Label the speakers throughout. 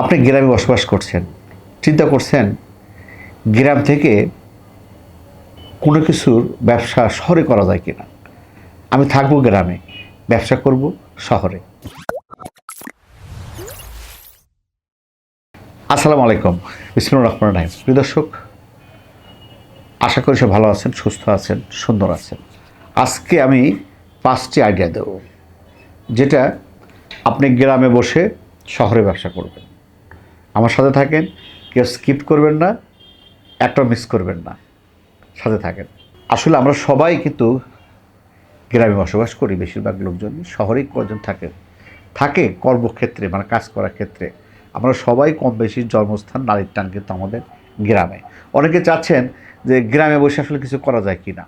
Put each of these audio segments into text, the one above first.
Speaker 1: আপনি গ্রামে বসবাস করছেন, চিন্তা করছেন গ্রাম থেকে কোনো কিছুর ব্যবসা শহরে করা যায় কিনা? আমি থাকব গ্রামে, ব্যবসা করব শহরে। আসসালামু আলাইকুম বিসমুর রহমান রাহিম। প্রিয় দর্শক, আশা করি সব ভালো আছেন, সুস্থ আছেন, সুন্দর আছেন। আজকে আমি পাঁচটি আইডিয়া দেব, যেটা আপনি গ্রামে বসে শহরে ব্যবসা করবেন। আমার সাথে থাকেন, কেউ স্কিপ করবেন না, একটা মিস করবেন না, সাথে থাকেন। আসলে আমরা সবাই কিন্তু গ্রামে বসবাস করি, বেশিরভাগ লোকজনই শহরেই কজন থাকে থাকে কর্মক্ষেত্রে মানে কাজ করার ক্ষেত্রে। আমরা সবাই কম বেশি জন্মস্থান নারীর টান কিন্তু আমাদের গ্রামে। অনেকে চাচ্ছেন যে গ্রামে বসে আসলে কিছু করা যায় কি না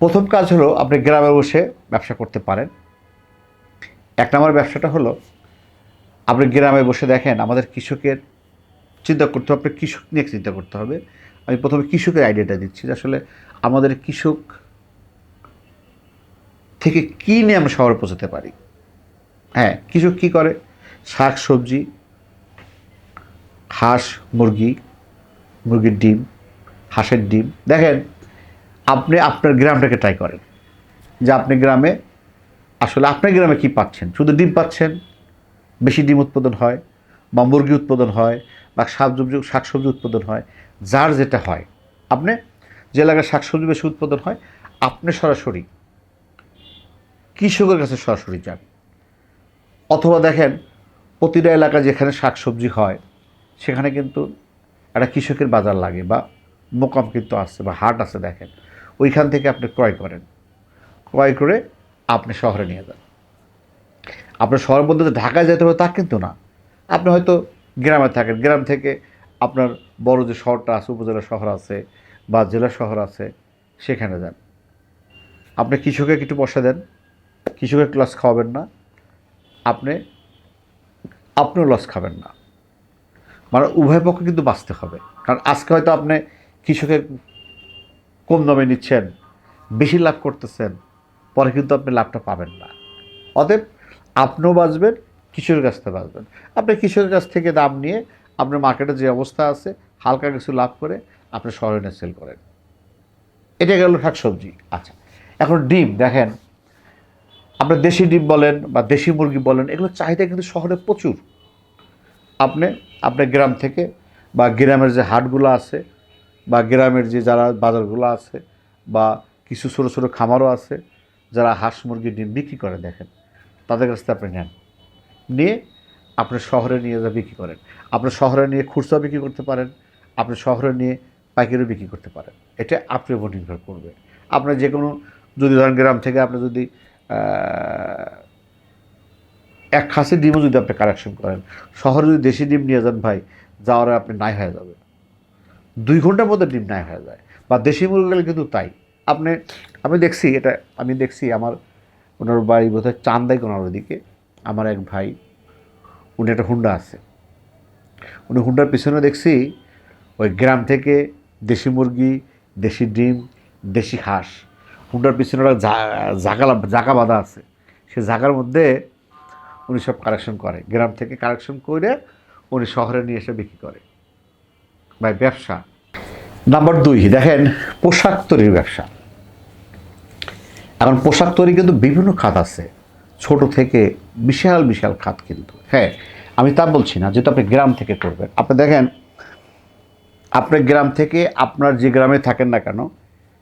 Speaker 1: প্রথম কাজ হলো, আপনি গ্রামে বসে ব্যবসা করতে পারেন। এক নম্বর ব্যবসাটা হলো আপনি গ্রামে বসে দেখেন, আমাদের কৃষকের চিন্তা করতে হবে, আপনার কৃষক নিয়ে চিন্তা করতে হবে। আমি প্রথমে কৃষকের আইডিয়াটা দিচ্ছি যে আসলে আমাদের কৃষক থেকে কী নিয়ে আমরা শহরে পৌঁছাতে পারি? হ্যাঁ কৃষক কী করে? শাক, সবজি, হাঁস, মুরগি, মুরগির ডিম, হাঁসের ডিম। দেখেন, আপনি আপনার গ্রামটাকে ট্রাই করেন যে আপনি গ্রামে আসলে আপনার গ্রামে কি পাচ্ছেন? শুধু ডিম পাচ্ছেন? বেশি ডিম উৎপাদন হয় বা মুরগি উৎপাদন হয় বা শাকসবজি শাকসবজি উৎপাদন হয়, যার যেটা হয়। আপনি যে এলাকায় শাকসবজি বেশি উৎপাদন হয়, আপনি সরাসরি কৃষকের কাছে সরাসরি যান। অথবা দেখেন, প্রতিটা এলাকা যেখানে শাকসবজি হয়, সেখানে কিন্তু একটা কৃষকের বাজার লাগে বা মোকাম কিন্তু আছে বা হাট আছে দেখেন। ওইখান থেকে আপনি ক্রয় করেন। ক্রয় করে আপনি শহরে নিয়ে যান। আপনার যে ঢাকায় যেতে হবে, তা কিন্তু না। আপনি হয়তো গ্রামে থাকেন, গ্রাম থেকে আপনার বড় যে শহরটা আছে, উপজেলা শহর আছে বা জেলা শহর আছে, সেখানে যান। আপনি কৃষকের একটু পয়সা দেন, কৃষকের ক্লাস খাওয়াবেন না, আপনি, আপনিও লস খাবেন না। মানে উভয় পক্ষে কিন্তু বাঁচতে হবে। কারণ আজকে হয়তো আপনি কৃষকের কম দামে নিচ্ছেন, বেশি লাভ করতেছেন, পরে কিন্তু আপনি লাভটা পাবেন না। অতএব আপনিও বাঁচবেন কৃষকের কাছ থেকে বাঁচবেন। আপনি কৃষকের কাছ থেকে দাম নিয়ে আপনার মার্কেটে যে অবস্থা আছে, হালকা কিছু লাভ করে আপনি শহরে সেল করেন। এটা গেল শাকসবজি আচ্ছা এখন ডিম দেখেন আপনার দেশি ডিম বলেন বা দেশি মুরগি বলেন এগুলো চাহিদা কিন্তু শহরে প্রচুর। আপনি আপনার গ্রাম থেকে বা গ্রামের যে হাটগুলো আছে বা গ্রামের যে যারা বাজারগুলো আছে বা কিছু ছোটো ছোটো খামারও আছে, যারা হাঁস মুরগি ডিম বিক্রি করে দেখেন তাদের কাছ থেকে আপনি নেন। নিয়ে আপনি শহরে নিয়ে যা বিক্রি করেন। আপনি শহরে নিয়ে খুচরা বিক্রি করতে পারেন, আপনি শহরে নিয়ে পাইকারি বিক্রি করতে পারেন। এটা আপনার উপর নির্ভর করবে। আপনার যে কোনো যদি ধরেন গ্রাম থেকে আপনি যদি এক খাসি ডিমও যদি আপনি কালেকশন করেন, শহরে যদি দেশি ডিম নিয়ে যান ভাই, যাওয়ার আপনি নাই হয়ে যাবে। দুই ঘণ্টার মধ্যে ডিম নাই হয়ে যায়। বা দেশি মুরগি গেলে কিন্তু তাই। আপনি, আমি দেখছি এটা, আমি দেখছি আমার ওনার বাড়ি বোধহয় চান্দাই কোনার ওদিকে। আমার এক ভাই, উনি একটা হুন্ডা আছে। উনি হুন্ডার পিছনে দেখছি ওই গ্রাম থেকে দেশি মুরগি, দেশি ডিম, দেশি হাঁস। হুন্ডার পিছনে একটা জাগা জাগা বাঁধা আছে। সে জায়গার মধ্যে উনি সব কালেকশন করে। গ্রাম থেকে কালেকশন করে উনি শহরে নিয়ে এসে বিক্রি করে। ভাই, ব্যবসা। নাম্বার দুই, দেখেন, পোশাক তৈরির ব্যবসা। এখন পোশাক তৈরি কিন্তু বিভিন্ন খাত আছে। ছোট থেকে বিশাল বিশাল খাত কিন্তু। হ্যাঁ আমি তা বলছি না যেটা আপনি গ্রাম থেকে করবেন। আপনি দেখেন আপনার গ্রাম থেকে আপনার যে গ্রামে থাকেন না কেন,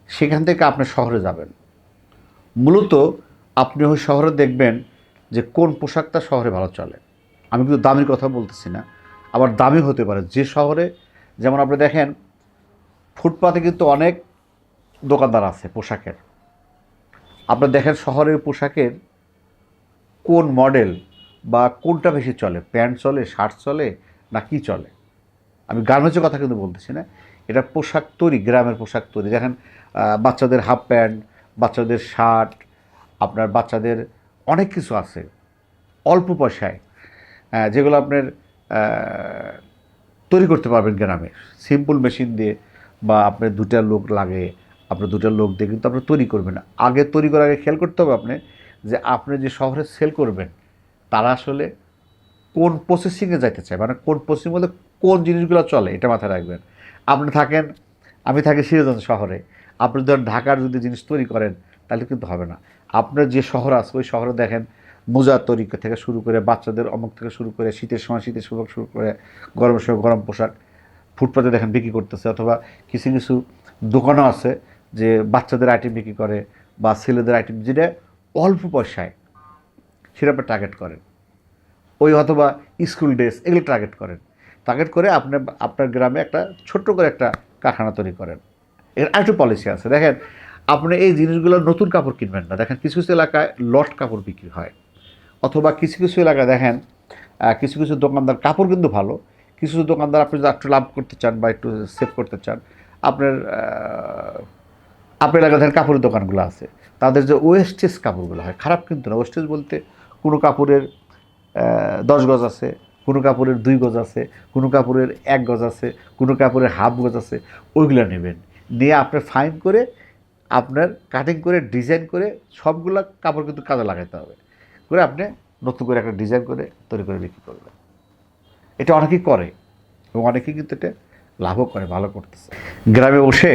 Speaker 1: সেখান থেকে আপনি শহরে যাবেন। মূলত আপনি ওই শহরে দেখবেন যে কোন পোশাকটা শহরে ভালো চলে। আমি কিন্তু দামির কথা বলতেছি না, আবার দামি হতে পারে। যে শহরে, যেমন আপনি দেখেন, ফুটপাতে কিন্তু অনেক দোকানদার আছে পোশাকের। আপনি দেখেন শহরের পোশাকের কোন মডেল বা কোনটা বেশি চলে? প্যান্ট চলে, শার্ট চলে, না কি চলে? আমি গার্মেন্টসের কথা কিন্তু বলতেছি না। এটা পোশাক তৈরি, গ্রামের পোশাক তৈরি। দেখেন বাচ্চাদের হাফ প্যান্ট, বাচ্চাদের শার্ট, আপনার বাচ্চাদের অনেক কিছু আছে, অল্প পয়সায় যেগুলো আপনার তৈরি করতে পারবেন গ্রামে। সিম্পল মেশিন দিয়ে বা আপনার দুটা লোক লাগে আপনার দুটা লোক দিয়ে কিন্তু আপনার তৈরি করবেন আগে তৈরি করার আগে খেয়াল করতে হবে আপনি যে আপনি যে শহরে সেল করবেন, তারা আসলে কোন প্রসেসিংয়ে যাইতে চায়? মানে কোন প্রসেসিং বলতে কোন জিনিসগুলো চলে, এটা মাথায় রাখবেন। আপনি থাকেন, আমি থাকি সিরাজগঞ্জ শহরে। আপনি ধরেন ঢাকার যদি জিনিস তৈরি করেন, তাহলে কিন্তু হবে না। আপনার যে শহর আছে, ওই শহরে দেখেন মোজা তৈরি থেকে শুরু করে বাচ্চাদের অমুক থেকে শুরু করে শীতের সময় শীতের পোশাক শুরু করে গরমের সময় গরম পোশাক, ফুটপাতে দেখেন বিক্রি করতেছে, অথবা কিছু কিছু দোকানও আছে যে বাচ্চাদের আইটেম বিক্রি করে বা ছেলেদের আইটেম, যেটা অল্প পয়সায় সেটা আপনি টার্গেট করেন। ওই অথবা স্কুল ড্রেস এগুলো টার্গেট করেন। টার্গেট করে আপনি, আপনার গ্রামে একটা ছোট্ট করে একটা কারখানা তৈরি করেন। এর আরেকটু পলিসি আছে। দেখেন, আপনি এই জিনিসগুলো নতুন কাপড় কিনবেন না। দেখেন, কিছু কিছু এলাকায় লট কাপড় বিক্রি হয়। অথবা কিছু কিছু এলাকায় দেখেন কিছু কিছু দোকানদার কাপড় কিন্তু ভালো। কিছু কিছু দোকানদার আপনি যদি একটু লাভ করতে চান বা একটু সেভ করতে চান, আপনার আপনার এলাকায় দেখেন কাপড়ের দোকানগুলো আছে, তাদের যে ওয়েস্টেজ কাপড়গুলো হয়, খারাপ কিন্তু না। ওয়েস্টেজ বলতে কোনো কাপড়ের দশ গজ আছে, কোনো কাপড়ের দুই গজ আছে, কোনো কাপড়ের এক গজ আছে, কোনো কাপড়ের হাফ গজ আছে, ওইগুলো নেবেন। নিয়ে আপনি ফাইন করে আপনার কাটিং করে ডিজাইন করে সবগুলো কাপড় কিন্তু কাজে লাগাতে হবে। করে আপনি নতুন করে একটা ডিজাইন করে তৈরি করে বিক্রি করবেন। এটা অনেকেই করে এবং অনেকেই কিন্তু এটা লাভও করে, ভালো করতেছে। গ্রামে বসে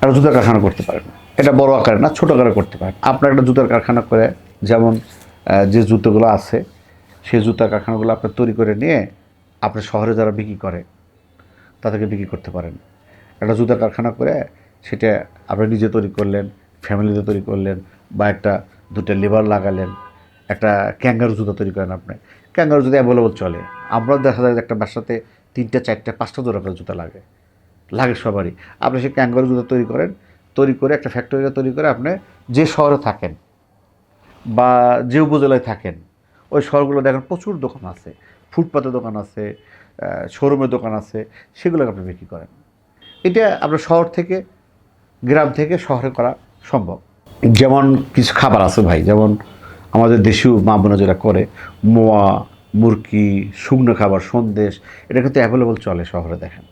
Speaker 1: একটা জুতার কারখানা করতে পারেন। এটা বড় আকারে না, ছোটো আকারে করতে পারেন। আপনার একটা জুতার কারখানা করে, যেমন যে জুতোগুলো আছে, সেই জুতার কারখানাগুলো আপনার তৈরি করে নিয়ে আপনার শহরে যারা বিক্রি করে, তাদেরকে বিক্রি করতে পারেন। একটা জুতার কারখানা করে, সেটা আপনি নিজে তৈরি করলেন, ফ্যামিলিতে তৈরি করলেন, বা একটা দুটো লেবার লাগালেন, একটা ক্যাঙ্গারু জুতা তৈরি করেন আপনি। ক্যাঙ্গারু জুতা অ্যাভেলেবল চলে আমরাও দেখা যায় একটা বাসাতে তিনটা, চারটা, পাঁচটা জোড়া জুতা লাগে। লাগে সবারই। আপনি সেই ক্যাঙ্গারু জুতা তৈরি করেন, তৈরি করে একটা ফ্যাক্টরিতে তৈরি করে আপনি যে শহরে থাকেন বা যে উপজেলায় থাকেন, ওই শহরগুলো দেখেন প্রচুর দোকান আছে। ফুটপাতের দোকান আছে শোরুমের দোকান আছে, সেগুলোকে আপনি বিক্রি করেন। এটা আপনার শহর থেকে, গ্রাম থেকে শহরে করা সম্ভব। যেমন কিছু খাবার আছে ভাই, যেমন আমাদের দেশীয় মা বোনা যেটা করে, মোয়া, মুরকি, শুকনো খাবার, সন্দেশ, এটা কিন্তু অ্যাভেলেবল চলে শহরে দেখেন।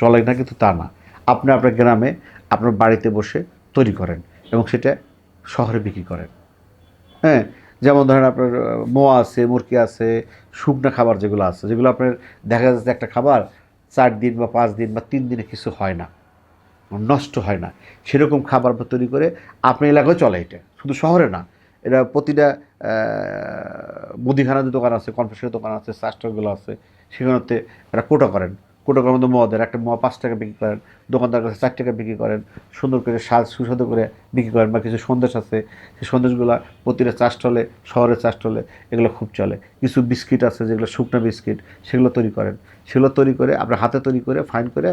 Speaker 1: চলে না, কিন্তু তা না। আপনি আপনার গ্রামে আপনার বাড়িতে বসে তৈরি করেন এবং সেটা শহরে বিক্রি করেন। হ্যাঁ যেমন ধরেন আপনার মোয়া আছে, মুরগি আছে, শুকনা খাবার যেগুলো আছে, যেগুলো আপনার দেখা যাচ্ছে একটা খাবার চার দিন বা পাঁচ দিন বা তিন দিনে কিছু হয় না, নষ্ট হয় না। সেরকম খাবার তৈরি করে আপনার এলাকায় চলে এটা। শুধু শহরে না, এটা প্রতিটা মুদিখানার দোকান আছে কনফেকশনের দোকান আছে চাষটাগুলো আছে, সেখানেতে একটা কোটা করেন। করার মধ্যে মদের, একটা মদ পাঁচ টাকা বিক্রি করেন, দোকানদার কাছে চার টাকা বিক্রি করেন, সুন্দর করে সাজ, সুস্বাদু করে বিক্রি করেন, বা কিছু সন্দেশ আছে, সেই সন্দেশগুলো প্রতিটা চাষ টলে শহরের চাষ টলে এগুলো খুব চলে। কিছু বিস্কিট আছে যেগুলো শুকনো বিস্কিট, সেগুলো তৈরি করেন। সেগুলো তৈরি করে, আপনার হাতে তৈরি করে ফাইন করে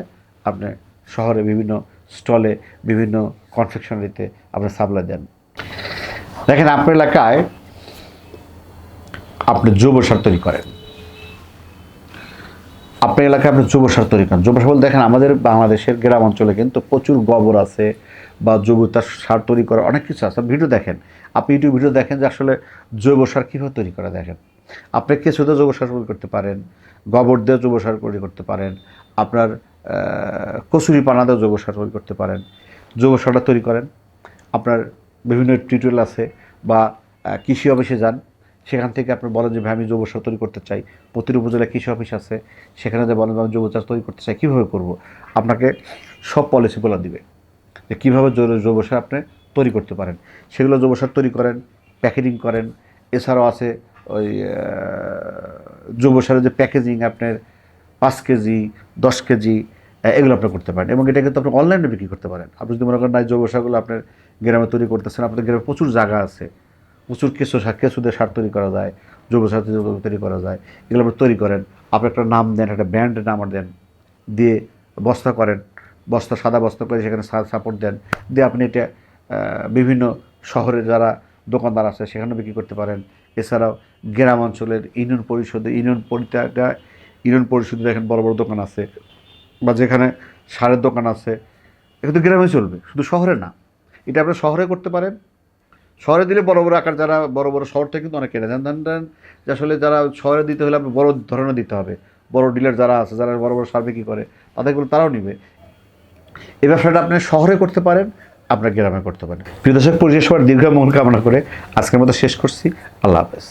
Speaker 1: আপনি শহরে বিভিন্ন স্টলে, বিভিন্ন কনফেকশনারিতে আপনি সাপ্লাই দেন। দেখেন, আপনার এলাকায় আপনি জৈব সার তৈরি করেন। আপনার এলাকায় আপনি জৈব সার তৈরি করেন। জৈব সার বলতে দেখেন, আমাদের বাংলাদেশের গ্রাম অঞ্চলে কিন্তু প্রচুর গোবর আছে বা জৈব তার সার তৈরি করা অনেক কিছু আছে। ভিডিও দেখেন, আপনি ইউটিউব ভিডিও দেখেন যে আসলে জৈব সার কীভাবে তৈরি করা দেখেন, আপনি কেঁচুতে জৈব সার তৈরি করতে পারেন, গোবর দিয়ে জৈব সার তৈরি করতে পারেন, আপনার কচুরি পানা দিয়ে জৈব সার তৈরি করতে পারেন, জৈব সারটা তৈরি করেন। আপনার বিভিন্ন টিউটোরিয়াল আছে বা কৃষি অফিসে যান সেখান থেকে আপনি বলেন যে, ভাই, আমি জৈব সার তৈরি করতে চাই। প্রতিটি উপজেলায় কৃষি অফিস আছে, সেখানে যে বলেন আমি জৈব চাষ তৈরি করতে চাই, কীভাবে করব? আপনাকে সব পলিসি বলে দিবে, যে কীভাবে জৈব সার আপনি তৈরি করতে পারেন। সেগুলো জৈব সার তৈরি করেন প্যাকেজিং করেন, এছাড়াও আছে ওই জৈব সারের যে প্যাকেজিং আপনার পাঁচ কেজি, দশ কেজি এগুলো আপনি করতে পারেন এবং এটা কিন্তু আপনি অনলাইনে বিক্রি করতে পারেন। আপনি যদি মনে করেন না জৈব সারগুলো আপনার গ্রামে তৈরি করতেছেন, আপনাদের গ্রামে প্রচুর জায়গা আছে। প্রচুর কেঁচো কেঁচুদের সার তৈরি করা যায়, জৈব সার তৈরি করা যায়। এগুলো আপনি তৈরি করেন, আপনি একটা নাম দেন, একটা ব্র্যান্ডের নাম দেন, দিয়ে বস্তা করেন, বস্তা, সাদা বস্তা করে সেখানে সাপোর্ট দেন, দিয়ে আপনি এটা বিভিন্ন শহরে যারা দোকানদার আছে সেখানে বিক্রি করতে পারেন। এছাড়াও গ্রাম অঞ্চলের ইউনিয়ন পরিষদে, ইউনিয়ন পরিত্যাগা ইউনিয়ন পরিষদে দেখেন বড় বড় দোকান আছে, বা যেখানে সারের দোকান আছে। এটা তো গ্রামে চলবে, শুধু শহরে না। এটা আপনি শহরে করতে পারেন শহরে দিলে বড় বড় আকার, যারা বড় বড় শহর থেকে কিন্তু অনেক কেটে যান যে আসলে যারা শহরে দিতে হলে আপনি বড় ধরনের দিতে হবে। বড় ডিলার যারা আছে, যারা বড় বড় সার্ভে বিক্রি করে, তাদেরগুলো তারাও নিবে। এই ব্যবসাটা আপনি শহরে করতে পারেন, আপনার গ্রামে করতে পারেন। প্রিয় দর্শক সবার দীর্ঘ মন কামনা করে আজকের মতো শেষ করছি। আল্লাহ হাফেজ।